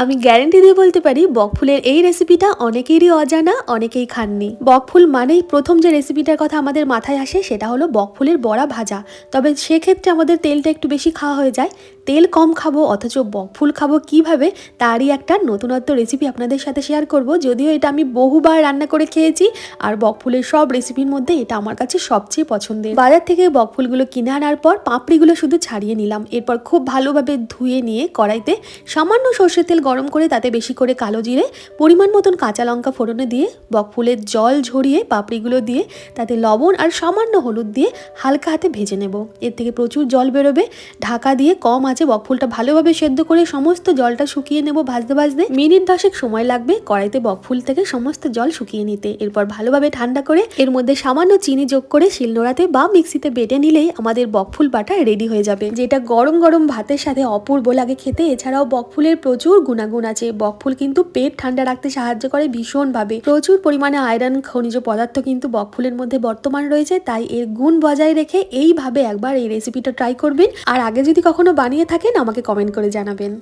আমি গ্যারেন্টি দিয়ে বলতে পারি, বকফুলের এই রেসিপিটা অনেকেরই অজানা, অনেকেই খাননি। বকফুল মানেই প্রথম যে রেসিপিটার কথা আমাদের মাথায় আসে সেটা হলো বকফুলের বড়া ভাজা। তবে সেক্ষেত্রে আমাদের তেলটা একটু বেশি খাওয়া হয়ে যায়। তেল কম খাব, অথচ বকফুল খাব কীভাবে, তারই একটা নতুনত্ব রেসিপি আপনাদের সাথে শেয়ার করব। যদিও এটা আমি বহুবার রান্না করে খেয়েছি, আর বকফুলের সব রেসিপির মধ্যে এটা আমার কাছে সবচেয়ে পছন্দের। বাজার থেকে বকফুলগুলো কিনে আনার পর পাপড়িগুলো শুধু ছাড়িয়ে নিলাম। এরপর খুব ভালোভাবে ধুয়ে নিয়ে কড়াইতে সামান্য সর্ষের তেল গরম করে তাতে বেশি করে কালো জিরে, পরিমাণ মতন কাঁচা লঙ্কা ফোড়নে দিয়ে বকফুলের জল ঝরিয়ে পাপড়িগুলো দিয়ে তাতে লবণ আর সামান্য হলুদ দিয়ে হালকা হাতে ভেজে নেব। এর থেকে প্রচুর জল বেরোবে। ঢাকা দিয়ে কম আছে বকফুলটা ভালোভাবে সেদ্ধ করে সমস্ত জলটা শুকিয়ে নেব ভাজতে ভাজতে। মিনিট দশেক সময় লাগবে কড়াইতে বকফুল থেকে সমস্ত জল শুকিয়ে নিতে। এরপর ভালোভাবে ঠান্ডা করে এর মধ্যে সামান্য চিনি যোগ করে শিলনোড়াতে বা মিক্সিতে বেটে নিলেই আমাদের বকফুল বাটা রেডি হয়ে যাবে। যেটা গরম গরম ভাতের সাথে অপূর্ব লাগে খেতে, এছাড়াও বকফুলের প্রচুর গুণাগুণ আছে। বকফুল কিন্তু পেট ঠান্ডা রাখতে সাহায্য করে ভীষণভাবে। প্রচুর পরিমাণে আয়রন, খনিজ পদার্থ কিন্তু বকফুলের মধ্যে বর্তমান রয়েছে, তাই এর গুণ বজায় রেখে এইভাবে একবার এই রেসিপিটা ট্রাই করবেন। আর আগে যদি কখনো বানিয়ে থাকেন আমাকে কমেন্ট করে জানাবেন।